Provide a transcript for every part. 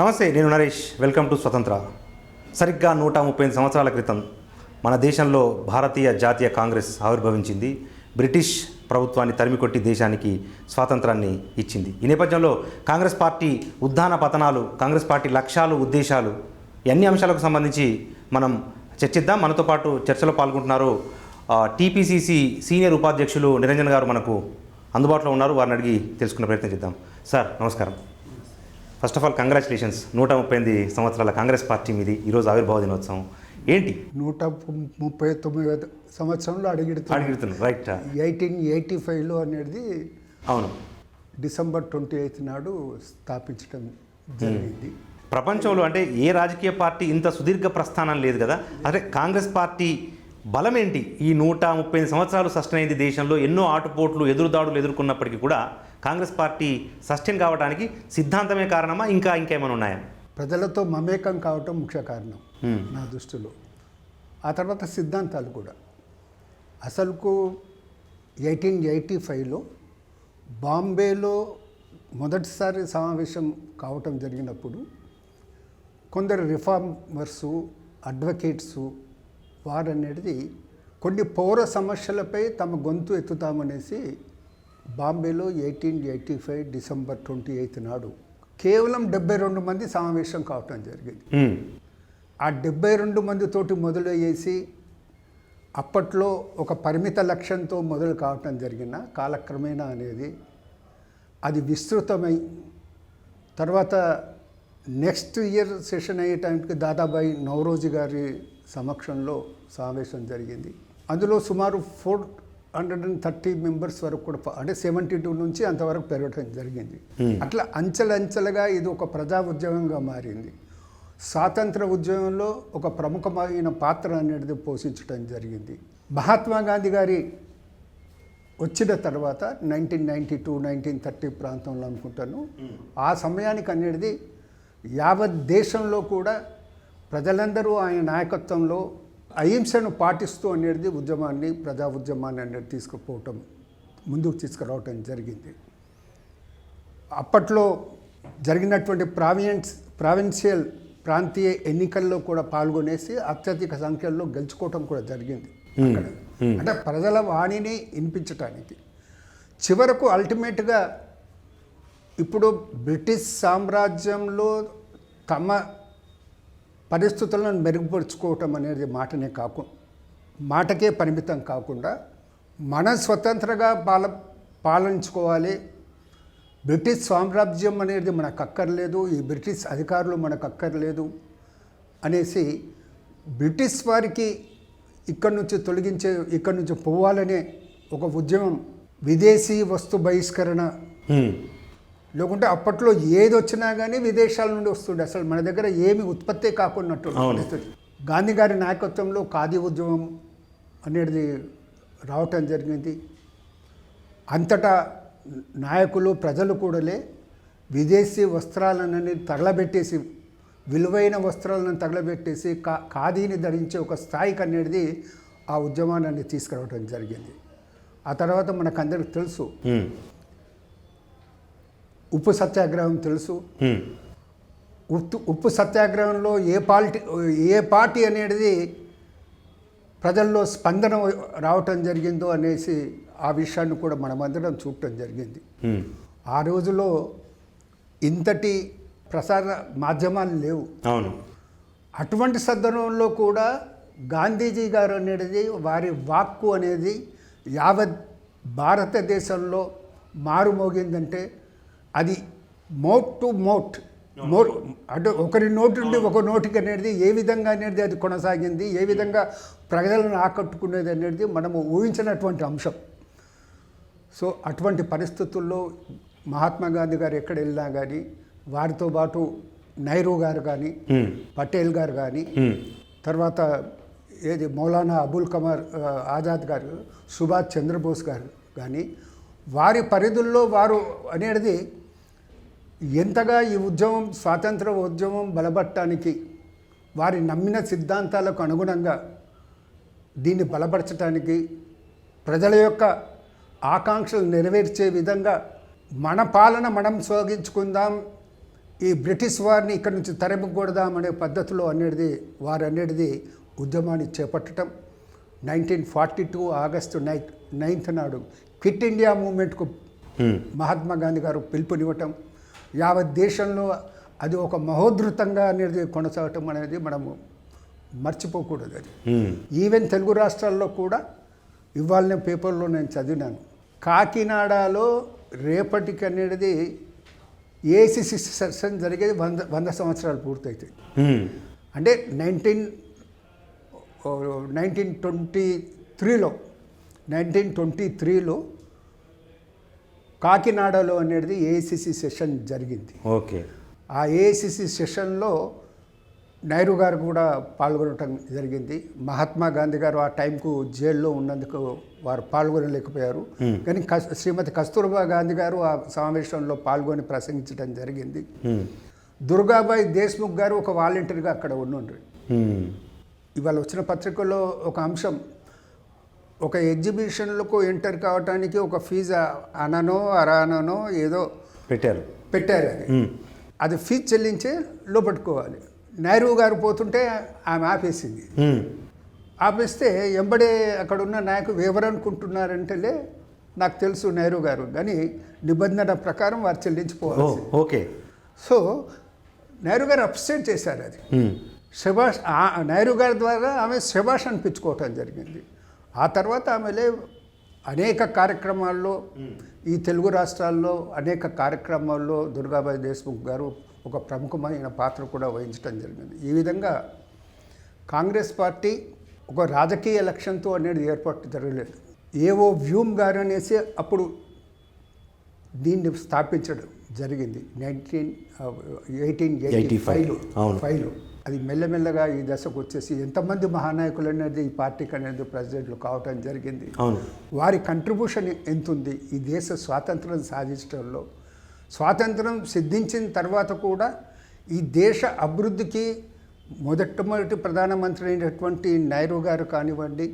నమస్తే నేను Naresh. Welcome to స్వతంత్ర. సరిగ్గా నూట ముప్పై సంవత్సరాల క్రితం మన దేశంలో భారతీయ జాతీయ కాంగ్రెస్ ఆవిర్భవించింది. బ్రిటిష్ ప్రభుత్వాన్ని తరిమికొట్టి దేశానికి స్వాతంత్రాన్ని ఇచ్చింది. ఈ నేపథ్యంలో కాంగ్రెస్ పార్టీ ఉద్దాన పతనాలు కాంగ్రెస్ పార్టీ లక్ష్యాలు ఉద్దేశాలు ఎన్ని అన్ని అంశాలకు సంబంధించి మనం చర్చిద్దాం? మనతో పాటు చర్చలో పాల్గొంటున్నారు టీపీసీసీ సీనియర్ ఉపాధ్యక్షులు నిరంజన్ గారు మనకు అందుబాటులో ఉన్నారు. వారిని అడిగి తెలుసుకునే ప్రయత్నం చేద్దాం. సార్ నమస్కారం. ఫస్ట్ ఆఫ్ ఆల్ కంగ్రాచులేషన్స్ నూట ముప్పై ఎనిమిది సంవత్సరాల కాంగ్రెస్ పార్టీ మీది ఈరోజు ఆవిర్భావ దినోత్సవం. ఏంటి? నూట ముప్పై తొమ్మిది సంవత్సరంలో అడిగిడుతుంది రైట్ ఎయిటీన్ ఎయిటీ ఫైవ్లో అనేది అవును. డిసెంబర్ ట్వంటీ ఎయిత్ నాడు స్థాపించడం జరిగింది. ప్రపంచంలో అంటే ఏ రాజకీయ పార్టీ ఇంత సుదీర్ఘ ప్రస్థానం లేదు కదా? అదే కాంగ్రెస్ పార్టీ బలం ఏంటి? ఈ నూట ముప్పై సంవత్సరాలు సస్టైన్ అయింది దేశంలో ఎన్నో ఆటుపోట్లు ఎదురుదాడులు ఎదుర్కొన్నప్పటికీ కూడా కాంగ్రెస్ పార్టీ సస్టైన్ కావడానికి సిద్ధాంతమే కారణమా? ఇంకా ఇంకేమైనా ఉన్నాయా? ప్రజలతో మమేకం కావటం ముఖ్య కారణం. నా దృష్టిలో. ఆ తర్వాత సిద్ధాంతాలు కూడా. అసలుకు ఎయిటీన్ ఎయిటీ ఫైవ్లో బాంబేలో మొదటిసారి సమావేశం కావటం జరిగినప్పుడు కొందరు రిఫార్మర్సు అడ్వకేట్సు వారనేది కొన్ని పౌర సమస్యలపై తమ గొంతు ఎత్తుతామనేసి బాంబేలో eighteen eighty five December twenty eighth నాడు కేవలం డెబ్బై రెండు మంది సమావేశం కావటం జరిగింది. ఆ డెబ్బై రెండు మందితోటి మొదలు చేసి అప్పట్లో ఒక పరిమిత లక్ష్యంతో మొదలు కావటం జరిగిన కాలక్రమేణా అనేది అది విస్తృతమై తర్వాత నెక్స్ట్ ఇయర్ సెషన్ అయ్యే టైంకి దాదాబాయి నవరోజు గారి సమక్షంలో సమావేశం జరిగింది అందులో సుమారు four hundred and thirty members వరకు కూడా అంటే సెవెంటీ టూ నుంచి అంతవరకు పెరగటం జరిగింది. అట్లా అంచెలంచెలుగా ఇది ఒక ప్రజా ఉద్యమంగా మారింది. స్వాతంత్ర ఉద్యమంలో ఒక ప్రముఖమైన పాత్ర అనేది పోషించడం జరిగింది. మహాత్మా గాంధీ గారి వచ్చిన తర్వాత nineteen ninety two nineteen thirty ప్రాంతంలో అనుకుంటాను. ఆ సమయానికి అనేది యావత్ దేశంలో కూడా ప్రజలందరూ ఆయన నాయకత్వంలో అహింసను పాటిస్తూ అనేది ఉద్యమాన్ని ప్రజా ఉద్యమాన్ని అనేది తీసుకుపోవటం ముందుకు తీసుకురావటం జరిగింది. అప్పట్లో జరిగినటువంటి ప్రావియన్స్ ప్రావిన్షియల్ ప్రాంతీయ ఎన్నికల్లో కూడా పాల్గొనేసి అత్యధిక సంఖ్యలో గెలుచుకోవటం కూడా జరిగింది. అక్కడ అంటే ప్రజల వాణిని వినిపించటానికి. చివరకు అల్టిమేట్గా ఇప్పుడు బ్రిటిష్ సామ్రాజ్యంలో తమ పరిస్థితులను మెరుగుపరుచుకోవటం అనేది మాటనే కాకు మాటకే పరిమితం కాకుండా మన స్వతంత్రంగా పాల పాలించుకోవాలి. బ్రిటిష్ సామ్రాజ్యం అనేది మనకు అక్కర్లేదు ఈ బ్రిటిష్ అధికారులు మనకు అక్కర్లేదు అనేసి బ్రిటిష్ వారికి ఇక్కడి నుంచి తొలగించే ఇక్కడి నుంచి పోవాలనే ఒక ఉద్యమం విదేశీ వస్తు బహిష్కరణ లేకుంటే అప్పట్లో ఏది వచ్చినా కానీ విదేశాల నుండి వస్తుండే. అసలు మన దగ్గర ఏమి ఉత్పత్తే కాకున్నట్టు. గాంధీ గారి నాయకత్వంలో ఖాదీ ఉద్యమం అనేది రావటం జరిగింది. అంతటా నాయకులు ప్రజలు కూడాలే విదేశీ వస్త్రాలను తగలబెట్టేసి విలువైన వస్త్రాలను తగలబెట్టేసి కా ఖాదీని ధరించే ఒక స్థాయికి అనేది ఆ ఉద్యమాన్ని తీసుకురావడం జరిగింది. ఆ తర్వాత మనకందరికి తెలుసు. ఉప్పు సత్యాగ్రహం తెలుసు. ఉప్పు ఉప్పు సత్యాగ్రహంలో ఏ పార్టీ ఏ పార్టీ అనేది ప్రజల్లో స్పందన రావటం జరిగిందో అనేసి ఆ విషయాన్ని కూడా మనమందరం చూడటం జరిగింది. ఆ రోజులో ఇంతటి ప్రసార మాధ్యమాలు లేవు అవును అటువంటి సందర్భంలో కూడా గాంధీజీ గారు అనేది వారి వాక్కు అనేది యావత్ భారతదేశంలో మారుమోగిందంటే అది మౌట్ టు మౌట్ మో అంటే ఒకరి నోటి నుండి ఒక నోటికి అనేది ఏ విధంగా అనేది అది కొనసాగింది ఏ విధంగా ప్రజలను ఆకట్టుకునేది అనేది మనము ఊహించినటువంటి అంశం సో అటువంటి పరిస్థితుల్లో మహాత్మా గాంధీ గారు ఎక్కడ వెళ్ళినా కానీ వారితో పాటు నెహ్రూ గారు కానీ. పటేల్ గారు కానీ. తర్వాత ఏది మౌలానా అబుల్ కమార్ ఆజాద్ గారు సుభాష్ చంద్రబోస్ గారు కానీ వారి పరిధుల్లో వారు అనేది ఎంతగా ఈ ఉద్యమం స్వాతంత్ర ఉద్యమం బలపడటానికి వారి నమ్మిన సిద్ధాంతాలకు అనుగుణంగా దీన్ని బలపరచడానికి ప్రజల యొక్క ఆకాంక్షలు నెరవేర్చే విధంగా మన పాలన మనం సాగించుకుందాం ఈ బ్రిటిష్ వారిని ఇక్కడ నుంచి తరిమికొడదామనే పద్ధతిలో అనేది వారు అనేది ఉద్యమాన్ని చేపట్టడం నైన్టీన్ ఫార్టీ టూ ఆగస్టు నై నైన్త్ నాడు క్విట్ ఇండియా మూమెంట్కు. మహాత్మా గాంధీ గారు పిలుపునివ్వటం యావత్ దేశంలో అది ఒక మహోద్ధృతంగా అనేది కొనసాగటం అనేది మనము మర్చిపోకూడదు అది. ఈవెన్ తెలుగు రాష్ట్రాల్లో కూడా ఇవాళ పేపర్లో నేను చదివినాను కాకినాడలో రేపటికి అనేది ఏసీసీ సెషన్ జరిగేది వంద వంద సంవత్సరాలు పూర్తవుతాయి హ్మ్. అంటే నైన్టీన్ నైన్టీన్ ట్వంటీ త్రీలో నైన్టీన్ ట్వంటీ త్రీలో కాకినాడలో అనేది ఏఐసిసి సెషన్ జరిగింది. ఓకే. ఆ ఏఐసిసి సెషన్లో నెహ్రూ గారు కూడా పాల్గొనటం జరిగింది. మహాత్మా గాంధీ గారు ఆ టైంకు జైల్లో ఉన్నందుకు వారు పాల్గొనలేకపోయారు. కానీ కస్- శ్రీమతి కస్తూర్బా గాంధీ గారు ఆ సమావేశంలో పాల్గొని ప్రసంగించడం జరిగింది. దుర్గాబాయి దేశ్ముఖ్ గారు ఒక వాలంటీర్గా అక్కడ ఉండుండ్రి హ్మ్. ఇవాళ వచ్చిన పత్రికల్లో ఒక అంశం ఒక ఎగ్జిబిషన్లకు ఎంటర్ కావడానికి ఒక ఫీజు అననో అరానో ఏదో పెట్టారు. పెట్టారు అది. అది ఫీజు చెల్లించే లోపట్టుకోవాలి. నెహ్రూ గారు పోతుంటే ఆమె ఆపేసింది. ఆపేస్తే ఎంబడే అక్కడ ఉన్న నాయకులు ఎవరనుకుంటున్నారంటేలే నాకు తెలుసు నెహ్రూ గారు కానీ నిబంధన ప్రకారం వారు ఓ చెల్లించుకోవాలి ఓకే. సో నెహ్రూ గారు అప్సెట్ చేశారు అది. శభాష్ నెహ్రూ గారి ద్వారా ఆమె శభాష్ అనిపించుకోవటం జరిగింది. ఆ తర్వాత ఆమెలే అనేక కార్యక్రమాల్లో ఈ తెలుగు రాష్ట్రాల్లో అనేక కార్యక్రమాల్లో దుర్గాబాయి దేశ్ముఖ్ గారు ఒక ప్రముఖమైన పాత్ర కూడా వహించడం జరిగింది. ఈ విధంగా కాంగ్రెస్ పార్టీ ఒక రాజకీయ లక్ష్యంతో అనేది ఏర్పాటు జరగలేదు. ఏవో వ్యూమ్ గారు అనేసి అప్పుడు దీన్ని స్థాపించడం జరిగింది. నైన్టీన్ ఎయిటీన్ ఎయిటీ 85, ఫైవ్లో అవును. ఫైవ్లో అది మెల్లమెల్లగా ఈ దశకు వచ్చేసి ఎంతమంది మహానాయకులు అనేది ఈ పార్టీకి అనేది ప్రెసిడెంట్లు కావటం జరిగింది. వారి కంట్రిబ్యూషన్ ఎంత ఉంది ఈ దేశ స్వాతంత్రం సాధించడంలో. స్వాతంత్రం సిద్ధించిన తర్వాత కూడా ఈ దేశ అభివృద్ధికి మొదట్టమొదటి ప్రధానమంత్రి అయినటువంటి నెహ్రూ గారు కానివ్వండి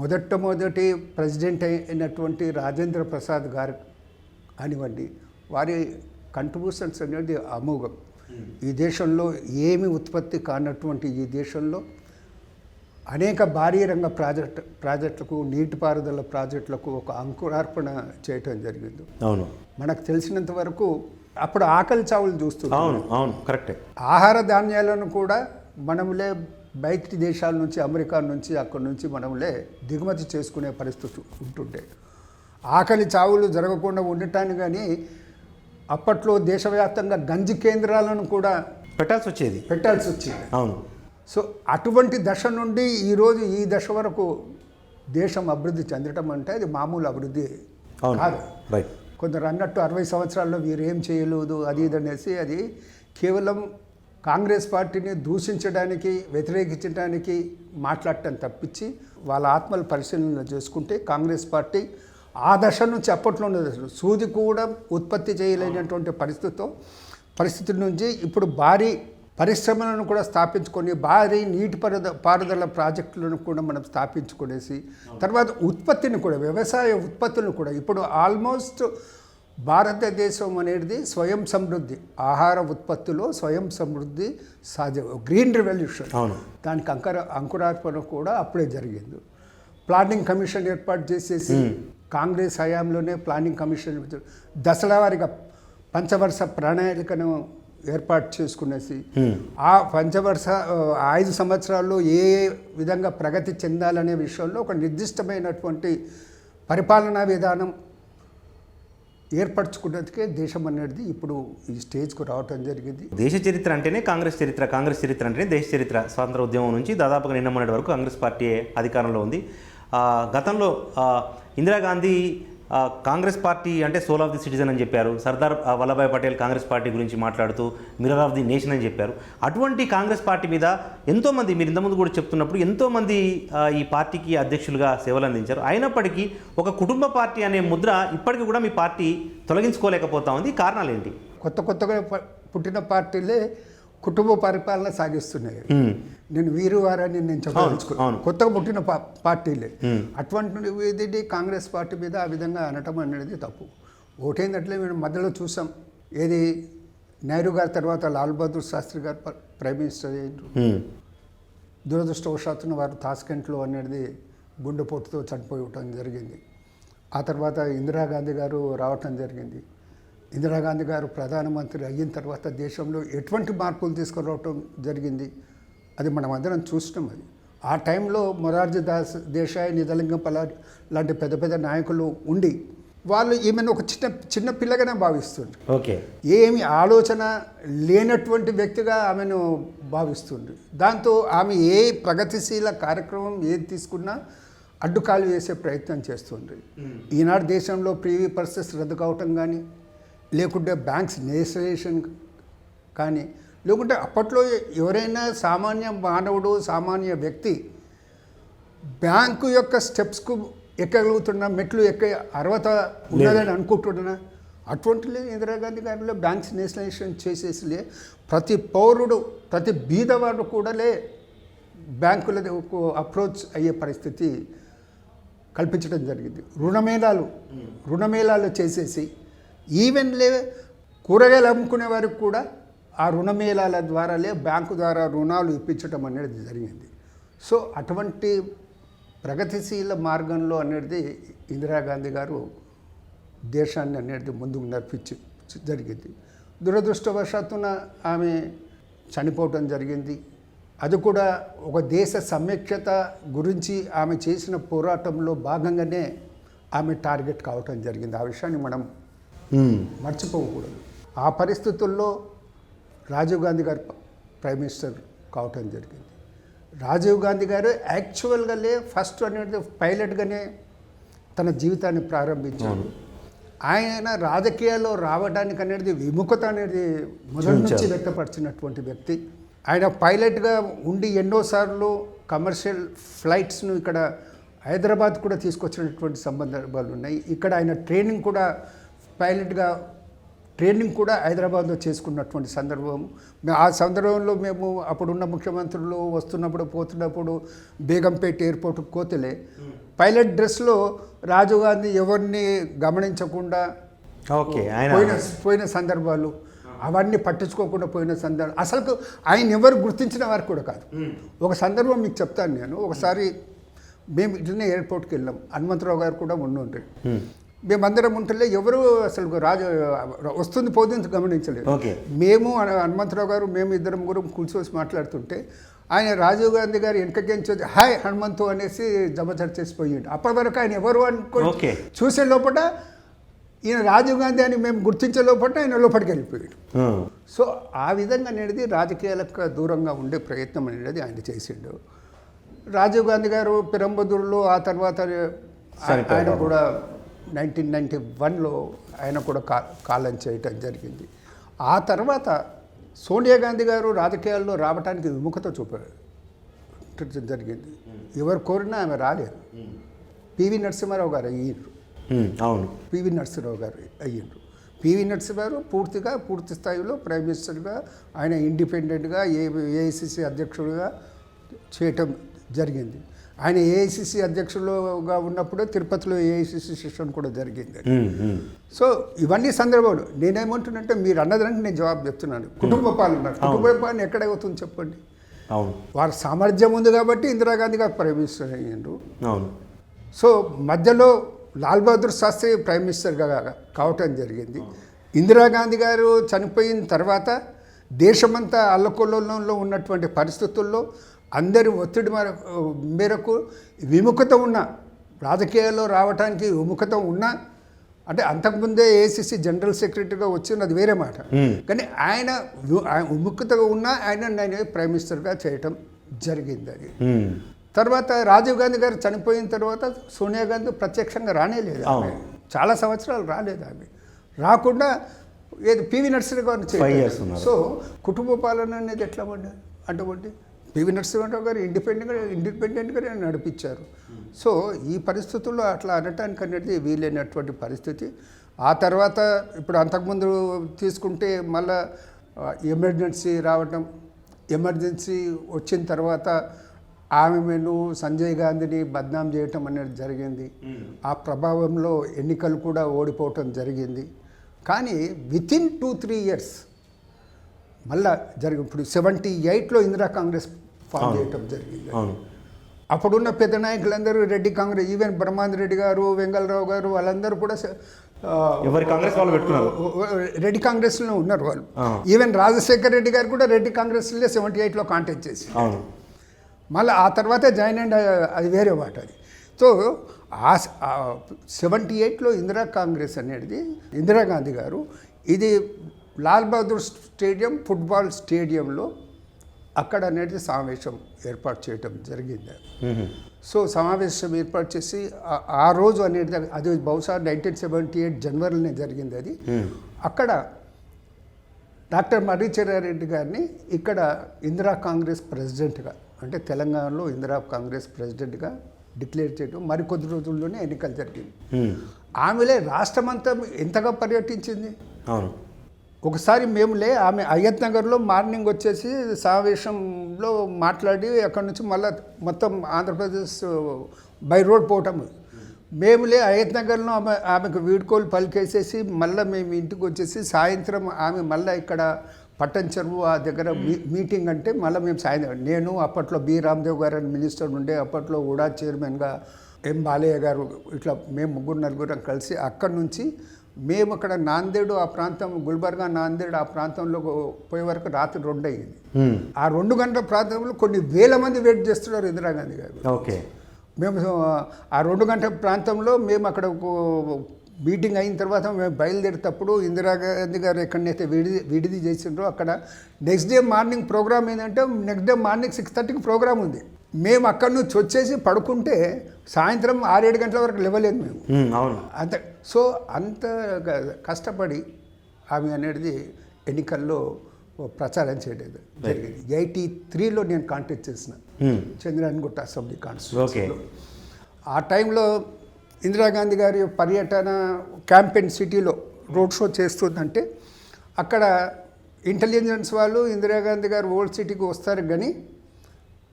మొదట్టమొదటి ప్రెసిడెంట్ అయినటువంటి రాజేంద్ర ప్రసాద్ గారు కానివ్వండి వారి కంట్రిబ్యూషన్స్ అనేది అమోఘం. ఈ దేశంలో ఏమి ఉత్పత్తి కానటువంటి ఈ దేశంలో అనేక భారీ రంగ ప్రాజెక్ట్ ప్రాజెక్టులకు నీటిపారుదల ప్రాజెక్టులకు ఒక అంకురార్పణ చేయటం జరిగింది. అవును. మనకు తెలిసినంత వరకు అప్పుడు ఆకలి చావులు చూస్తున్నాం అవును అవును కరెక్టే. ఆహార ధాన్యాలను కూడా మనములే బయటి దేశాల నుంచి అమెరికా నుంచి అక్కడి నుంచి మనములే దిగుమతి చేసుకునే పరిస్థితి ఉంటుండే. ఆకలి చావులు జరగకుండా ఉండటానికి కానీ అప్పట్లో దేశవ్యాప్తంగా గంజి కేంద్రాలను కూడా పెట్టాల్సి వచ్చేది పెట్టాల్సి వచ్చింది అవును. సో అటువంటి దశ నుండి ఈరోజు ఈ దశ వరకు దేశం అభివృద్ధి చెందటం అంటే అది మామూలు అభివృద్ధి కాదు. రైట్. కొందరు అన్నట్టు అరవై సంవత్సరాల్లో వీరు ఏం చేయలేదు అది ఇది అనేసి అది కేవలం కాంగ్రెస్ పార్టీని దూషించడానికి వ్యతిరేకించడానికి మాట్లాడటం తప్పించి వాళ్ళ ఆత్మల పరిశీలన చేసుకుంటే కాంగ్రెస్ పార్టీ ఆ దశ నుంచి అప్పట్లో ఉన్న దశ. సూది కూడా ఉత్పత్తి చేయలేనటువంటి పరిస్థితితో పరిస్థితి నుంచి ఇప్పుడు భారీ పరిశ్రమలను కూడా స్థాపించుకొని భారీ నీటి పారుద పారుదల ప్రాజెక్టులను కూడా మనం స్థాపించుకునేసి తర్వాత ఉత్పత్తిని కూడా వ్యవసాయ ఉత్పత్తులను కూడా ఇప్పుడు ఆల్మోస్ట్ భారతదేశం అనేది స్వయం సమృద్ధి. ఆహార ఉత్పత్తిలో స్వయం సమృద్ధి సాధ్యం. Green revolution. దానికి అంకర అంకురార్పణ కూడా అప్పుడే జరిగింది. ప్లానింగ్ కమిషన్ ఏర్పాటు చేసేసి కాంగ్రెస్ హయాంలోనే ప్లానింగ్ కమిషన్ దశల వారిగా పంచవర్ష ప్రణాళికను ఏర్పాటు చేసుకునేసి ఆ పంచవర్ష ఐదు సంవత్సరాల్లో ఏ విధంగా ప్రగతి చెందాలనే విషయంలో ఒక నిర్దిష్టమైనటువంటి పరిపాలనా విధానం ఏర్పరచుకున్నందుకే దేశం అనేది ఇప్పుడు ఈ స్టేజ్కు రావటం జరిగింది. దేశ చరిత్ర అంటేనే కాంగ్రెస్ చరిత్ర కాంగ్రెస్ చరిత్ర అంటేనే దేశ చరిత్ర. స్వాతంత్ర ఉద్యమం నుంచి దాదాపుగా నిన్న మొన్నటి వరకు కాంగ్రెస్ పార్టీ అధికారంలో ఉంది. గతంలో ఇందిరాగాంధీ కాంగ్రెస్ పార్టీ అంటే సోల్ ఆఫ్ ది సిటిజన్ అని చెప్పారు. సర్దార్ వల్లభాయ్ పటేల్ కాంగ్రెస్ పార్టీ గురించి మాట్లాడుతూ మిరర్ ఆఫ్ ది నేషన్ అని చెప్పారు. అటువంటి కాంగ్రెస్ పార్టీ మీద ఎంతోమంది మీరు ఇంతకుముందు కూడా చెప్తున్నప్పుడు ఎంతోమంది ఈ పార్టీకి అధ్యక్షులుగా సేవలు అందించారు. అయినప్పటికీ ఒక కుటుంబ పార్టీ అనే ముద్ర ఇప్పటికీ కూడా మీ పార్టీ తొలగించుకోలేకపోతా ఉంది. కారణాలు ఏంటి? కొత్త కొత్తగా పుట్టిన పార్టీలే కుటుంబ పరిపాలన సాగిస్తున్నాయి. నేను వీరు వారని నేను చెప్పదలుచుకున్నాను. కొత్తగా పుట్టిన పార్టీలే అటువంటి కాంగ్రెస్ పార్టీ మీద ఆ విధంగా అనటం అనేది తప్పు. ఓటేందట్లే మేము మధ్యలో చూసాం. ఏది నెహ్రూ గారి తర్వాత లాల్ బహదూర్ శాస్త్రి గారు ప్ర- ప్రైమ్ మినిస్టర్ అయ్యారు దురదృష్టవశాత్తున వారు తాస్కెంట్లో అనేది గుండెపోటుతో చనిపోయి ఉండటం జరిగింది. ఆ తర్వాత ఇందిరాగాంధీ గారు రావటం జరిగింది. ఇందిరాగాంధీ గారు ప్రధానమంత్రి అయిన తర్వాత దేశంలో ఎటువంటి మార్పులు తీసుకురావటం జరిగింది? అది మనం అందరం చూసినాం అది. ఆ టైంలో మొరార్జీ దాస్ దేశాయ్ నిజలింగం పలారి లాంటి పెద్ద పెద్ద నాయకులు ఉండి వాళ్ళు ఈమెను ఒక చిన్న చిన్న పిల్లగానే భావిస్తుండ్రు. ఓకే. ఏమి ఆలోచన లేనటువంటి వ్యక్తిగా ఆమెను భావిస్తుంది దాంతో ఆమె ఏ ప్రగతిశీల కార్యక్రమం ఏది తీసుకున్నా అడ్డుకాలు వేసే ప్రయత్నం చేస్తుంది ఈనాడు దేశంలో ప్రీవీ పర్సెస్ రద్దు కావటం కానీ లేకుంటే బ్యాంక్స్ నేషనలైజేషన్ కానీ లేకుంటే అప్పట్లో ఎవరైనా సామాన్య మానవుడు సామాన్య వ్యక్తి బ్యాంకు యొక్క స్టెప్స్కు ఎక్కగలుగుతున్న మెట్లు ఎక్కే అర్హత ఉన్నదని అనుకుంటున్నా అటువంటిలే ఇందిరాగాంధీ గారిలో బ్యాంక్స్ నేషనలైజేషన్ చేసేసిలే. ప్రతి పౌరుడు ప్రతి బీదవాడు కూడాలే బ్యాంకులకు అప్రోచ్ అయ్యే పరిస్థితి కల్పించడం జరిగింది. రుణమేళాలు రుణమేళాలు చేసేసి ఈవెన్లే కూరగాయలు అమ్ముకునే వారికి కూడా ఆ రుణమేళాల ద్వారాలే బ్యాంకు ద్వారా రుణాలు ఇప్పించడం అనేది జరిగింది. సో అటువంటి ప్రగతిశీల మార్గంలో అనేది ఇందిరాగాంధీ గారు దేశాన్ని అనేది ముందుకు నడిపించి జరిగింది. దురదృష్టవశాత్తున ఆమె చనిపోవటం జరిగింది. అది కూడా ఒక దేశ సమైక్యత గురించి ఆమె చేసిన పోరాటంలో భాగంగానే ఆమె టార్గెట్ కావటం జరిగింది. ఆ విషయాన్ని మనం మర్చిపోకూడదు. ఆ పరిస్థితుల్లో రాజీవ్ గాంధీ గారు ప్రైమ్ మినిస్టర్ కావటం జరిగింది. రాజీవ్ గాంధీ గారు యాక్చువల్గానే ఫస్ట్ అనేది పైలట్గానే తన జీవితాన్ని ప్రారంభించారు. ఆయన రాజకీయాల్లో రావడానికి అనేది విముఖత అనేది మొదటి నుంచి. వ్యక్తపరిచినటువంటి వ్యక్తి. ఆయన పైలట్గా ఉండి ఎన్నోసార్లు కమర్షియల్ ఫ్లైట్స్ను ఇక్కడ హైదరాబాద్ కూడా తీసుకొచ్చినటువంటి సందర్భాలు ఉన్నాయి ఇక్కడ ఆయన ట్రైనింగ్ కూడా పైలట్గా ట్రైనింగ్ కూడా హైదరాబాద్లో చేసుకున్నటువంటి సందర్భం. ఆ సందర్భంలో మేము అప్పుడున్న ముఖ్యమంత్రులు వస్తున్నప్పుడు పోతున్నప్పుడు బేగంపేట ఎయిర్పోర్ట్కి కోతలే. పైలట్ డ్రెస్లో రాజీవ్ గాంధీ ఎవరిని గమనించకుండా ఓకే పోయిన పోయిన సందర్భాలు అవన్నీ పట్టించుకోకుండా పోయిన సందర్భం అసలు ఆయన ఎవరు గుర్తించిన వారు కూడా కాదు. ఒక సందర్భం మీకు చెప్తాను నేను. ఒకసారి మేము ఇట్లనే ఎయిర్పోర్ట్కి వెళ్ళాం. హనుమంతరావు గారు కూడా ఉండి. ఉమ్, మేమందరం ఉంటలే ఎవరు అసలు రాజు వస్తుంది పోతుంది గమనించలేదు. మేము హను- హనుమంతరావు గారు మేము ఇద్దరం గురం కూర్చోసి మాట్లాడుతుంటే ఆయన రాజీవ్ గాంధీ గారు వెనకకించి హాయ్ హనుమంతు అనేసి జబర్దస్త్ చేసి పోయిండు అప్పటి వరకు ఆయన ఎవరు అనుకో. చూసే లోపల ఈయన రాజీవ్ గాంధీ అని మేము గుర్తించే లోపల ఆయన లోపలికి వెళ్ళిపోయాడు. సో ఆ విధంగా అనేది రాజకీయాలకు దూరంగా ఉండే ప్రయత్నం అనేది ఆయన చేసిండు. రాజీవ్ గాంధీ గారు పెరంబదూరులో ఆ తర్వాత. ఆయన కూడా నైన్టీన్ నైంటీ వన్లో ఆయన కూడా కా కాలం చేయటం జరిగింది. ఆ తర్వాత సోనియా గాంధీ గారు రాజకీయాల్లో రావడానికి విముఖత చూపారు జరిగింది. ఎవరు కోరినా ఆమె రాలేరు పివి నరసింహారావు గారు అయ్యిండ్రు. అవును. పివి నరసింహరావు గారు అయ్యిండ్రు. పివి నరసింహారావు పూర్తిగా పూర్తి స్థాయిలో ప్రైమ్ మినిస్టర్గా ఆయన ఇండిపెండెంట్గా ఏ ఏఐసిసి అధ్యక్షుడిగా చేయటం జరిగింది. ఆయన ఏఐసిసి అధ్యక్షులుగా ఉన్నప్పుడే తిరుపతిలో ఏఐసిసి సెషన్ కూడా జరిగింది. సో ఇవన్నీ సందర్భాలు. నేనేమంటున్నంటే మీరు అన్నదానికి నేను జవాబు చెప్తున్నాను. కుటుంబ పాలన. కుటుంబ పాలన ఎక్కడ అవుతుంది చెప్పండి? అవును. వారి సామర్థ్యం ఉంది కాబట్టి ఇందిరాగాంధీ గారు ప్రైమ్ మినిస్టర్ అయ్యిండ్రు. అవును. సో మధ్యలో లాల్ బహదూర్ శాస్త్రి ప్రైమ్ మినిస్టర్గా కావటం జరిగింది. ఇందిరాగాంధీ గారు చనిపోయిన తర్వాత దేశమంతా అల్లకొల్లంలో ఉన్నటువంటి పరిస్థితుల్లో అందరి ఒత్తిడి మేరకు మేరకు విముఖత ఉన్న రాజకీయాల్లో రావడానికి విముఖత ఉన్నా అంటే అంతకుముందే ఏసీసీ జనరల్ సెక్రటరీగా వచ్చినది వేరే మాట. కానీ ఆయన విముఖతగా ఉన్నా ఆయన నేను ప్రైమ్ మినిస్టర్గా చేయటం జరిగింది అది తర్వాత రాజీవ్ గాంధీ గారు చనిపోయిన తర్వాత సోనియా గాంధీ ప్రత్యక్షంగా రానేలేదు ఆమె. చాలా సంవత్సరాలు రాలేదు ఆమె రాకుండా ఏది పివి years ఉన్నారు. సో కుటుంబ పాలన అనేది ఎట్లా ఉండే అటువంటి పివి నరసింహరావు గారు ఇండిపెండెంట్గా ఇండిపెండెంట్గానే నడిపించారు. సో ఈ పరిస్థితుల్లో అట్లా అనటానికి అనేది వీలైనటువంటి పరిస్థితి. ఆ తర్వాత ఇప్పుడు అంతకుముందు తీసుకుంటే మళ్ళా ఎమర్జెన్సీ రావటం ఎమర్జెన్సీ వచ్చిన తర్వాత ఆమెను సంజయ్ గాంధీని బద్నాం చేయటం అనేది జరిగింది. ఆ ప్రభావంలో ఎన్నికలు కూడా ఓడిపోవటం జరిగింది. కానీ వితిన్ టూ త్రీ ఇయర్స్ మళ్ళా జరిగి ఇప్పుడు సెవెంటీ ఎయిట్లో ఇందిరా కాంగ్రెస్ ఫామ్ చేయటం జరిగింది. అప్పుడున్న పెద్ద నాయకులందరూ రెడ్డి కాంగ్రెస్ ఈవెన్ బ్రహ్మాంద్ రెడ్డి గారు వెంగళరావు గారు వాళ్ళందరూ కూడా ఎవరి కాంగ్రెస్ వాళ్ళు పెట్టుకున్నారు? రెడ్డి కాంగ్రెస్లో ఉన్నారు వాళ్ళు. ఈవెన్ రాజశేఖర్ రెడ్డి గారు కూడా రెడ్డి కాంగ్రెస్లో సెవెంటీ ఎయిట్లో కాంటాక్ట్ చేసి మళ్ళీ ఆ తర్వాత జాయిన్ అండ్ అది వేరే మాట అది. సో ఆ సెవెంటీ ఎయిట్లో ఇందిరా కాంగ్రెస్ అనేది ఇందిరాగాంధీ గారు ఇది లాల్ బహదూర్ స్టేడియం ఫుట్బాల్ స్టేడియంలో అక్కడ అనేది సమావేశం ఏర్పాటు చేయటం జరిగింది. సో సమావేశం ఏర్పాటు చేసి ఆ- రోజు అనేది అది బహుశా నైన్టీన్ సెవెంటీ ఎయిట్ జనవరిలోనే జరిగింది అది. అక్కడ డాక్టర్ మర్రిచెరారెడ్డి గారిని ఇక్కడ ఇందిరా కాంగ్రెస్ ప్రెసిడెంట్గా అంటే తెలంగాణలో ఇందిరా కాంగ్రెస్ ప్రెసిడెంట్గా డిక్లేర్ చేయడం మరికొద్ది రోజుల్లోనే ఎన్నికలు జరిగింది. ఆమెలే రాష్ట్రమంతా ఎంతగా పర్యటించింది అవును ఒకసారి మేములే ఆమె అయ్యత్ నగర్లో మార్నింగ్ వచ్చేసి సమావేశంలో మాట్లాడి అక్కడి నుంచి మళ్ళీ మొత్తం ఆంధ్రప్రదేశ్ బై రోడ్ పోవటం. మేములే అయ్యత్ నగర్లో ఆమె ఆమెకు వీడ్కోలు పలికేసేసి మళ్ళీ మేము ఇంటికి వచ్చేసి సాయంత్రం ఆమె మళ్ళీ ఇక్కడ పట్టణ్ చెరువు ఆ దగ్గర మీ- మీటింగ్ అంటే మళ్ళీ మేము సాయంత్రం నేను అప్పట్లో బి రామ్దేవ్ గారు అని మినిస్టర్ ఉండే అప్పట్లో ఉడా చైర్మన్గా ఎం బాలయ్య గారు ఇట్లా మేము ముగ్గురు నలుగురం కలిసి అక్కడి నుంచి మేము అక్కడ నాందేడు ఆ ప్రాంతం గుల్బర్గా నాందేడు ఆ ప్రాంతంలో పోయే వరకు రాత్రి రెండు అయ్యింది. ఆ రెండు గంటల ప్రాంతంలో కొన్ని వేల మంది వెయిట్ చేస్తున్నారు ఇందిరాగాంధీ గారు. ఓకే. మేము ఆ రెండు గంటల ప్రాంతంలో మేము అక్కడ మీటింగ్ అయిన తర్వాత మేము బయలుదేరేటప్పుడు ఇందిరాగాంధీ గారు ఎక్కడనైతే విడిది విడిది చేసిండ్రో అక్కడ నెక్స్ట్ డే మార్నింగ్ ప్రోగ్రామ్ ఏంటంటే నెక్స్ట్ డే మార్నింగ్ సిక్స్ థర్టీకి ప్రోగ్రామ్ ఉంది. మేము అక్కడి నుంచి వచ్చేసి పడుకుంటే సాయంత్రం ఆరేడు గంటల వరకు లేవలేదు మేము. అవును. అంత సో అంత కష్టపడి ఆమె అనేది ఎన్నికల్లో ప్రచారం చేయలేదు జరిగింది. ఎయిటీ త్రీలో నేను కాంటాక్ట్ చేసిన మ్మ్. చంద్రాయణగుట్ట అసెంబ్లీ కాన్స్టిట్యూన్సీలో. ఆ టైంలో ఇందిరాగాంధీ గారి పర్యటన క్యాంపెయిన్ సిటీలో రోడ్ షో చేస్తుందంటే అక్కడ ఇంటెలిజెన్స్ వాళ్ళు ఇందిరాగాంధీ గారు ఓల్డ్ సిటీకి వస్తారు కానీ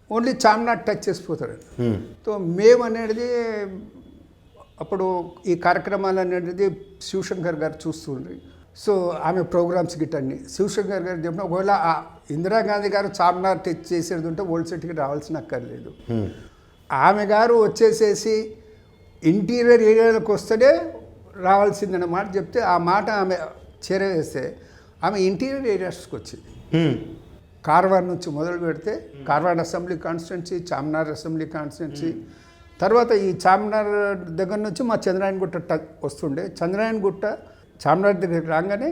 ఓన్లీ చామ్నాట్ టచ్ చేసిపోతారు మ్మ్. సో మేము అనేది అప్పుడు ఈ కార్యక్రమాలు అనేది శివశంకర్ గారు చూస్తుండ్రి సో ఆమె ప్రోగ్రామ్స్ గిట్టండి శివశంకర్ గారు చెప్పిన ఒకవేళ ఆ ఇందిరాగాంధీ గారు చార్మినార్ టచ్ చేసేది ఉంటే ఓల్డ్ సిటీకి రావాల్సిన అక్కర్లేదు. ఆమె గారు వచ్చేసేసి ఇంటీరియర్ ఏరియాలకు వస్తేనే రావాల్సిందన్న మాట చెప్తే ఆ మాట ఆమె చేరవేస్తే ఆమె ఇంటీరియర్ ఏరియాస్కి వచ్చింది. కార్వార్ నుంచి మొదలు పెడితే Karwar assembly constituency చామ్నార్ assembly constituency. తర్వాత ఈ చామ్నార్ దగ్గర నుంచి మా చంద్రాయణగుట్ట ట- వస్తుండే. చంద్రాయణగుట్ట చామ్నార్ దగ్గరికి రాగానే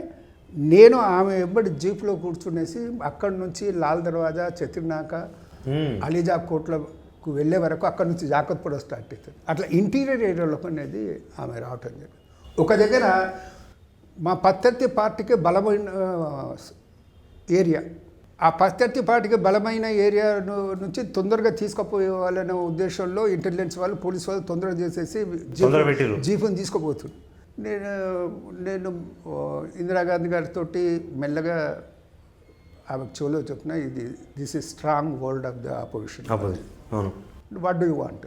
నేను ఆమె వెంబడి జీప్లో కూర్చునేసి అక్కడి నుంచి లాల్ దర్వాజా చతిర్నాక. అలీజా కోట్లకు వెళ్ళే వరకు అక్కడ నుంచి జాకత్పుర స్టార్ట్ అవుతుంది అట్లా ఇంటీరియర్ ఏరియాలోకి అనేది ఆమె రావటం జరిగింది. ఒక దగ్గర మా పద్ధతి పార్టీకి బలమైన ఏరియా ఆ పద్ధతి పార్టీకి బలమైన ఏరియా నుంచి తొందరగా తీసుకుపోవాలనే ఉద్దేశంలో ఇంటెలిజెన్స్ వాళ్ళు పోలీస్ వాళ్ళు తొందరగా చేసేసి. జీపుని తీసుకుపోతుంది నేను నేను ఆ, ఇందిరాగాంధీ గారితో మెల్లగా ఆమెకు చెవులో చెప్పిన ఇది this is strong world of the అవును. What do you want?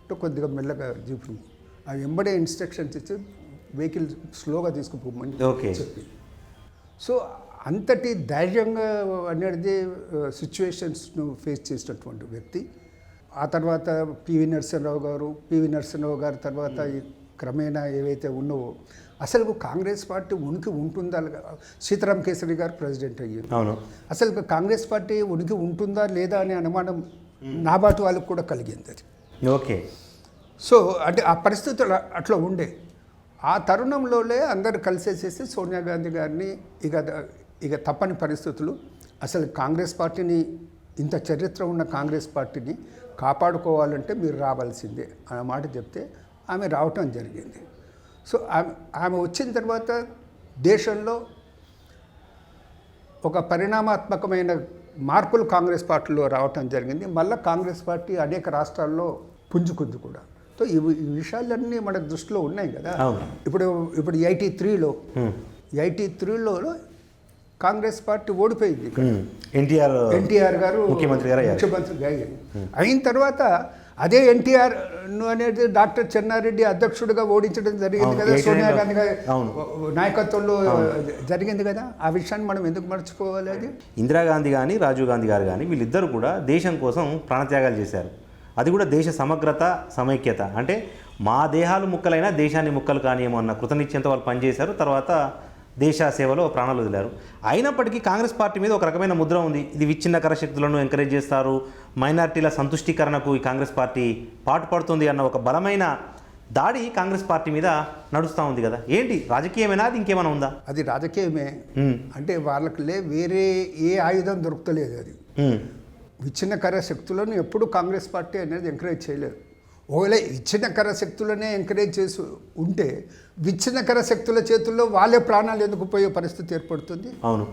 అంటే కొద్దిగా మెల్లగా జీపుని అవి వెంబడే ఇన్స్ట్రక్షన్స్ ఇచ్చి వెహికల్ స్లోగా తీసుకుపోమని ఓకే. చెప్పి. సో అంతటి ధైర్యంగా అనేది సిచ్యువేషన్స్ను ఫేస్ చేసినటువంటి వ్యక్తి. ఆ తర్వాత పివి నరసింహరావు గారు పివి నరసింహరావు గారి తర్వాత ఈ క్రమేణా ఏవైతే ఉన్నావో అసలు కాంగ్రెస్ పార్టీ ఉనికి ఉంటుందా సీతారాం కేసరి గారు ప్రెసిడెంట్ అయ్యారు. అవును. అసలు కాంగ్రెస్ పార్టీ ఉనికి ఉంటుందా లేదా అనే అనుమానం నాబాటు వాళ్ళకు కూడా కలిగింది అది. ఓకే. సో అంటే ఆ పరిస్థితులు అట్లా ఉండే. ఆ తరుణంలోనే అందరు కలిసేసేసి సోనియా గాంధీ గారిని ఇక ఇక తప్పని పరిస్థితులు. అసలు కాంగ్రెస్ పార్టీని ఇంత చరిత్ర ఉన్న కాంగ్రెస్ పార్టీని కాపాడుకోవాలంటే మీరు రావాల్సిందే అన్న మాట చెప్తే ఆమె రావటం జరిగింది. సో ఆమె ఆమె వచ్చిన తర్వాత దేశంలో ఒక పరిణామాత్మకమైన మార్పులు కాంగ్రెస్ పార్టీలో రావటం జరిగింది. మళ్ళీ కాంగ్రెస్ పార్టీ అనేక రాష్ట్రాల్లో పుంజుకుంది కూడా. సో ఈ ఈ విషయాలన్నీ మన దృష్టిలో ఉన్నాయి కదా. ఇప్పుడు ఇప్పుడు ఎయిటీ త్రీలో. ఎయిటీ త్రీలో కాంగ్రెస్ పార్టీ ఓడిపోయింది. ఎన్టీఆర్ ఎన్టీఆర్ గారు ముఖ్యమంత్రి గారు అయ్యారు. ముఖ్యమంత్రి అయ్యారు అయిన తర్వాత అదే ఎన్టీఆర్ అనేది డాక్టర్ చెన్నారెడ్డి అధ్యక్షుడిగా ఓడించడం జరిగింది కదా సోనియా. గాంధీ గారి. నాయకత్వంలో జరిగింది కదా ఆ విషయాన్ని మనం ఎందుకు మర్చిపోవాలి అది ఇందిరాగాంధీ కానీ రాజీవ్ గాంధీ గారు కానీ వీళ్ళిద్దరూ కూడా దేశం కోసం ప్రాణత్యాగాలు చేశారు అది కూడా దేశ సమగ్రత సమైక్యత అంటే మా దేహాలు ముక్కలైనా దేశాన్ని ముక్కలు కానియేమో అన్న కృతనిశ్చయంతో వాళ్ళు పనిచేశారు తర్వాత దేశ సేవలో ప్రాణాలు వదిలారు. అయినప్పటికీ కాంగ్రెస్ పార్టీ మీద ఒక రకమైన ముద్ర ఉంది. ఇది విచ్ఛిన్నకర శక్తులను ఎంకరేజ్ చేస్తారు. మైనార్టీల సంతుష్టీకరణకు ఈ కాంగ్రెస్ పార్టీ పాటుపడుతుంది అన్న ఒక బలమైన దాడి కాంగ్రెస్ పార్టీ మీద నడుస్తూ ఉంది కదా. ఏంటి? రాజకీయమేనా? అది ఇంకేమైనా ఉందా? అది రాజకీయమే. అంటే వాళ్ళకి లే వేరే ఏ ఆయుధం దొరకలేదు అది. విచ్ఛిన్నకర శక్తులను ఎప్పుడు కాంగ్రెస్ పార్టీ అనేది ఎంకరేజ్ చేయలేదు. ఒకవేళ విచ్ఛిన్నకర శక్తులనే ఎంకరేజ్ చేసి ఉంటే విచ్ఛిన్నకర శక్తుల చేతుల్లో వాళ్ళే ప్రాణాలు ఎందుకు పోయే పరిస్థితి ఏర్పడుతుంది? అవును.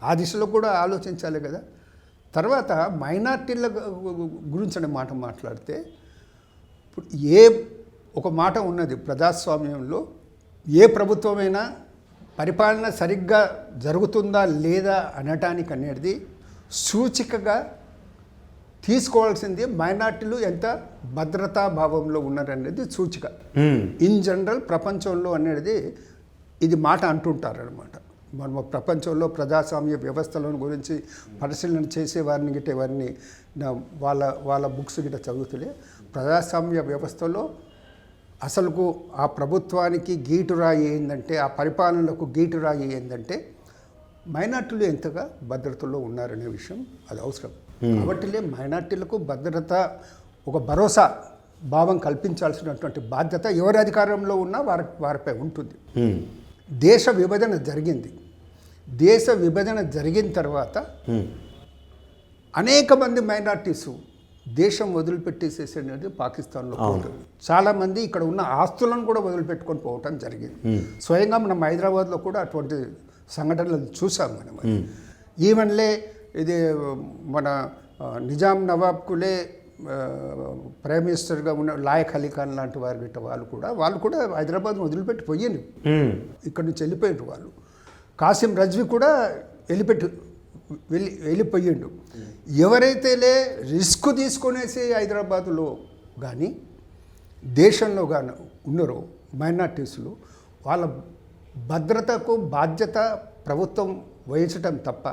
ఆ దిశలో కూడా ఆలోచించాలి కదా. తర్వాత మైనార్టీల గురించి అనే మాట మాట్లాడితే ఇప్పుడు ఏ ఒక మాట ఉన్నది ప్రజాస్వామ్యంలో ఏ ప్రభుత్వమైనా పరిపాలన సరిగ్గా జరుగుతుందా లేదా అనటానికి అనేది సూచికగా తీసుకోవాల్సింది మైనార్టీలు ఎంత భద్రతా భావంలో ఉన్నారనేది సూచిక. ఇన్ జనరల్ ప్రపంచంలో అనేది ఇది మాట అంటుంటారనమాట మనం ప్రపంచంలో ప్రజాస్వామ్య వ్యవస్థలను గురించి పరిశీలన చేసే వారిని గిట్టే వారిని వాళ్ళ వాళ్ళ బుక్స్ గిట్ట చదువుతులే. ప్రజాస్వామ్య వ్యవస్థలో అసలుకు ఆ ప్రభుత్వానికి గీటురాయి ఏంటంటే ఆ పరిపాలనలకు గీటురాయి ఏంటంటే మైనార్టీలు ఎంతగా భద్రతలో ఉన్నారనే విషయం అది అవసరం. కాబట్టిలే మైనార్టీలకు భద్రత ఒక భరోసా భావం కల్పించాల్సినటువంటి బాధ్యత ఎవరి అధికారంలో ఉన్నా వారి వారిపై ఉంటుంది. ఉమ్, దేశ విభజన జరిగింది. దేశ విభజన జరిగిన తర్వాత ఉమ్, అనేక మంది మైనార్టీస్ దేశం వదిలిపెట్టేసేసి అనేది పాకిస్తాన్లో పోవటం చాలామంది ఇక్కడ ఉన్న ఆస్తులను కూడా వదిలిపెట్టుకొని పోవటం జరిగింది. స్వయంగా మనం హైదరాబాద్లో కూడా అటువంటి సంఘటనలు చూసాం మనం. ఈవెన్లే ఇది మన నిజాం నవాబ్కులే ప్రైమ్ మినిస్టర్గా ఉన్న లాయక్ అలీ ఖాన్ లాంటి వారు గిట్ట వాళ్ళు కూడా వాళ్ళు కూడా హైదరాబాద్ వదిలిపెట్టి ఉమ్, ఇక్కడ నుంచి వెళ్ళిపోయారు వాళ్ళు. కాసిం రజ్వి కూడా వెళ్ళిపెట్టి వెళ్ళి వెళ్ళిపోయిండు. ఎవరైతేలే రిస్క్ తీసుకొనేసి హైదరాబాదులో కానీ దేశంలో కానీ ఉన్నారో మైనార్టీస్లు వాళ్ళ భద్రతకు బాధ్యత ప్రభుత్వం వహించటం తప్ప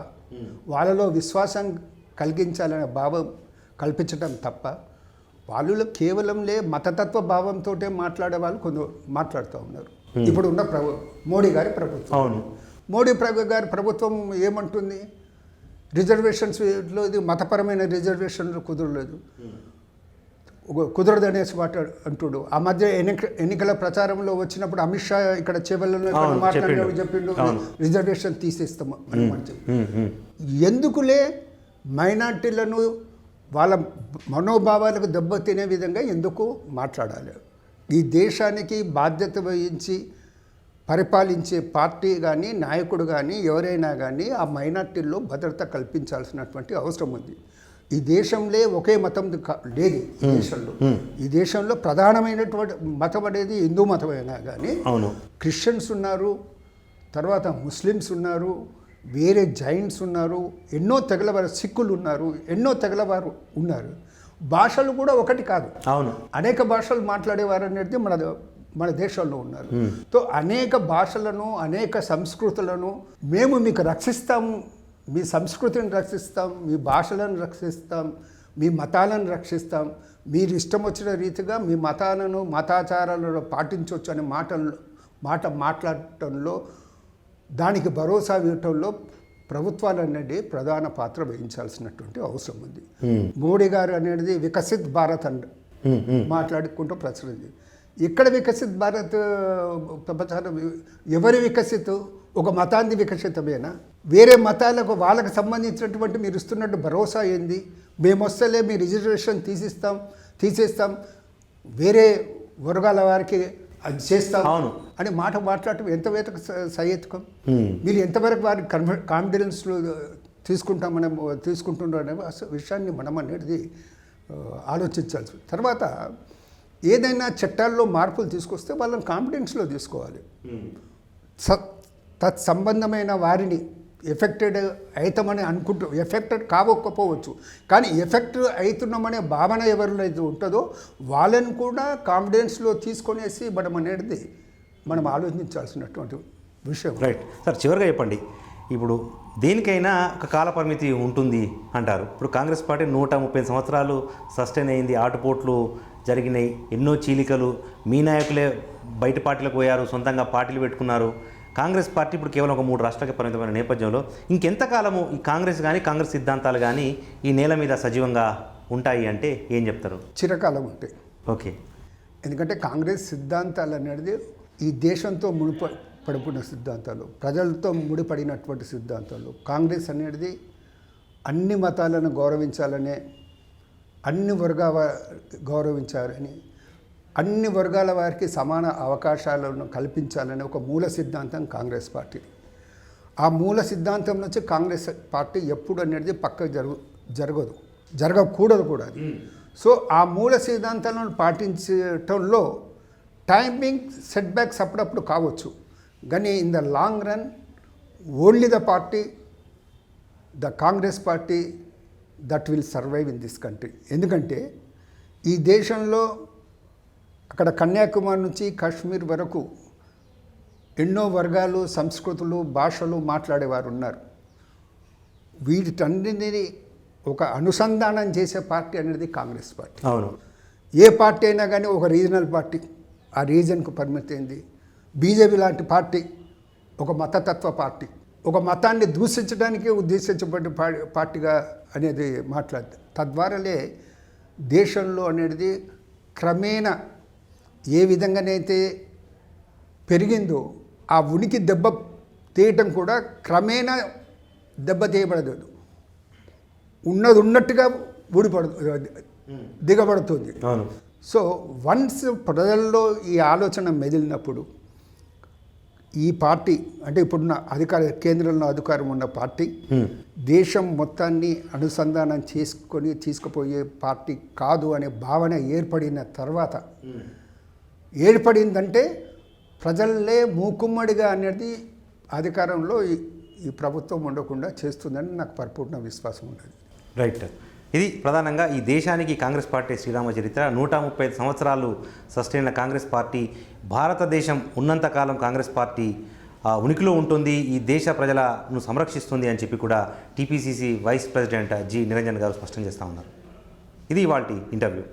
వాళ్ళలో విశ్వాసం కలిగించాలనే భావం కల్పించటం తప్ప వాళ్ళు కేవలంలే మతతత్వ భావంతో మాట్లాడే వాళ్ళు కొందరు మాట్లాడుతూ ఉన్నారు. ఇప్పుడు ఉన్న ప్రభు మోడీ గారి ప్రభుత్వం. అవును. మోడీ ప్రభు గారి ప్రభుత్వం ఏమంటుంది? రిజర్వేషన్స్లో ఇది మతపరమైన రిజర్వేషన్లు కుదరలేదు. ఒక కుదరదు అనేసి మాట అంటుడు. ఆ మధ్య ఎన్నిక ఎన్నికల ప్రచారంలో వచ్చినప్పుడు అమిత్ షా ఇక్కడ అవును, మాట్లాడినప్పుడు చెప్పిండు. రిజర్వేషన్ తీసేస్తాము అని ఎందుకులే మైనార్టీలను వాళ్ళ మనోభావాలకు దెబ్బతినే విధంగా ఎందుకు మాట్లాడాలి? ఈ దేశానికి బాధ్యత వహించి పరిపాలించే పార్టీ కానీ నాయకుడు కానీ ఎవరైనా కానీ ఆ మైనార్టీల్లో భద్రత కల్పించాల్సినటువంటి అవసరం ఉంది. ఈ దేశంలో ఒకే మతం లేదు ఈ దేశంలో. ఈ దేశంలో ప్రధానమైనటువంటి మతం అనేది హిందూ మతమైనా కానీ అవును. క్రిస్టియన్స్ ఉన్నారు తర్వాత ముస్లిమ్స్ ఉన్నారు వేరే జైంట్స్ ఉన్నారు ఎన్నో తెగలవారు సిక్కులు ఉన్నారు ఎన్నో తెగలవారు ఉన్నారు. భాషలు కూడా ఒకటి కాదు. అవును. అనేక భాషలు మాట్లాడేవారు అనేది మన మన దేశంలో ఉన్నారు. సో అనేక భాషలను అనేక సంస్కృతులను మేము మీకు రక్షిస్తాము మీ సంస్కృతిని రక్షిస్తాం మీ భాషలను రక్షిస్తాం మీ మతాలను రక్షిస్తాం. మీరు ఇష్టం వచ్చిన రీతిగా మీ మతాలను మతాచారాలను పాటించవచ్చు అనే మాటల్లో మాట మాట్లాడటంలో దానికి భరోసా ఇవ్వటంలో ప్రభుత్వాలు అనేది ప్రధాన పాత్ర వహించాల్సినటువంటి అవసరం ఉంది. మోడీ గారు అనేది వికసిత్ భారత్ అండ్ మాట్లాడుకుంటూ ప్రచురింది ఇక్కడ వికసిత్ భారత్ ప్రపంచం ఎవరి వికసిత్? ఒక మతాన్ని వికసితమేనా? వేరే మతాలకు వాళ్ళకి సంబంధించినటువంటి మీరు ఇస్తున్నట్టు భరోసా ఏంది? మేము వస్తేలే మీ రిజర్వేషన్ తీసిస్తాం తీసేస్తాం వేరే వర్గాల వారికి అది చేస్తాం అవును. అని మాట మాట్లాడటం ఎంతవరకు స- సహేతుకం? మీరు ఎంతవరకు వారి కాన్ఫిడెన్స్లో తీసుకుంటామనే తీసుకుంటున్నారు అనే విషయాన్ని మనం అనేది ఆలోచించాల్సి తర్వాత ఏదైనా చట్టాల్లో మార్పులు తీసుకొస్తే వాళ్ళని కాన్ఫిడెన్స్లో తీసుకోవాలి. స తత్సంబంధమైన వారిని ఎఫెక్టెడ్ అవుతామని అనుకుంటూ ఎఫెక్టెడ్ కావకపోవచ్చు కానీ ఎఫెక్ట్ అవుతున్నామనే భావన ఎవరినైతే ఉంటుందో వాళ్ళని కూడా కాన్ఫిడెన్స్లో తీసుకొనేసి మనం అనేది మనం ఆలోచించాల్సినటువంటి విషయం. రైట్ సార్ చివరిగా చెప్పండి. ఇప్పుడు దేనికైనా ఒక కాలపరిమితి ఉంటుంది అంటారు. ఇప్పుడు కాంగ్రెస్ పార్టీ నూట ముప్పై సంవత్సరాలు సస్టైన్ అయింది ఆటుపోట్లు జరిగినాయి ఎన్నో చీలికలు మీ నాయకులే బయట పార్టీలకు పోయారు సొంతంగా పార్టీలు పెట్టుకున్నారు. కాంగ్రెస్ పార్టీ ఇప్పుడు కేవలం ఒక మూడు రాష్ట్రాలకి పరిమితమైన నేపథ్యంలో ఇంకెంతకాలము ఈ కాంగ్రెస్ కానీ కాంగ్రెస్ సిద్ధాంతాలు కానీ ఈ నేల మీద సజీవంగా ఉంటాయి అంటే ఏం చెప్తారు? చిరకాలం ఉంటాయి ఓకే. ఎందుకంటే కాంగ్రెస్ సిద్ధాంతాలు అనేది ఈ దేశంతో ముడిప పడిపోయిన సిద్ధాంతాలు ప్రజలతో ముడిపడినటువంటి సిద్ధాంతాలు. కాంగ్రెస్ అనేది అన్ని మతాలను గౌరవించాలనే అన్ని వర్గాల గౌరవించాలని అన్ని వర్గాల వారికి సమాన అవకాశాలను కల్పించాలనే ఒక మూల సిద్ధాంతం కాంగ్రెస్ పార్టీ. ఆ మూల సిద్ధాంతం నుంచి కాంగ్రెస్ పార్టీ ఎప్పుడు అనేది పక్కకు జరుగు జరగదు జరగకూడదు కూడా అది. సో ఆ మూల సిద్ధాంతాలను పాటించటంలో టైమింగ్ సెట్ బ్యాక్స్ అప్పుడప్పుడు కావచ్చు. కానీ in the long run only the party the Congress party that will survive in this country. ఎందుకంటే ఈ దేశంలో అక్కడ కన్యాకుమారి నుంచి కాశ్మీర్ వరకు ఎన్నో వర్గాలు సంస్కృతులు భాషలు మాట్లాడేవారు ఉన్నారు. వీటన్నిటిని ఒక అనుసంధానం చేసే పార్టీ అనేది కాంగ్రెస్ పార్టీ. అవును. ఏ పార్టీ అయినా కానీ ఒక రీజనల్ పార్టీ. ఆ రీజన్కు పరిమితి అయింది బీజేపీ లాంటి పార్టీ ఒక మతతత్వ పార్టీ. ఒక మతాన్ని దూషించడానికి ఉద్దేశించబడి పా- పార్టీగా అనేది మాట్లాడదు తద్వారాలే దేశంలో అనేది క్రమేణా ఏ విధంగానైతే పెరిగిందో ఆ ఉనికి దెబ్బ తీయటం కూడా క్రమేణా దెబ్బ తీయబడదు. ఉన్నది ఉన్నట్టుగా ఊడిపడు దిగబడుతుంది. సో వన్స్ ప్రజల్లో ఈ ఆలోచన మెదిలినప్పుడు ఈ పార్టీ అంటే ఇప్పుడున్న అధికార కేంద్రంలో అధికారం ఉన్న పార్టీ. దేశం మొత్తాన్ని అనుసంధానం చేసుకొని తీసుకుపోయే పార్టీ కాదు అనే భావన ఏర్పడిన తర్వాత ఏర్పడిందంటే ప్రజల్లే మూకుమ్మడిగా అనేది అధికారంలో ఈ- ప్రభుత్వం ఉండకుండా చేస్తుందని నాకు పరిపూర్ణ విశ్వాసం ఉండదు రైట్ ఇది ప్రధానంగా ఈ దేశానికి కాంగ్రెస్ పార్టీ శ్రీరామ చరిత్ర. నూట ముప్పై ఐదు సంవత్సరాలు సస్టైన్ కాంగ్రెస్ పార్టీ భారతదేశం ఉన్నంతకాలం కాంగ్రెస్ పార్టీ ఉనికిలో ఉంటుంది. ఈ దేశ ప్రజలను సంరక్షిస్తుంది అని చెప్పి కూడా TPCC vice president G. Niranjan గారు స్పష్టం చేస్తూ ఉన్నారు. ఇది ఇవాళ ఇంటర్వ్యూ.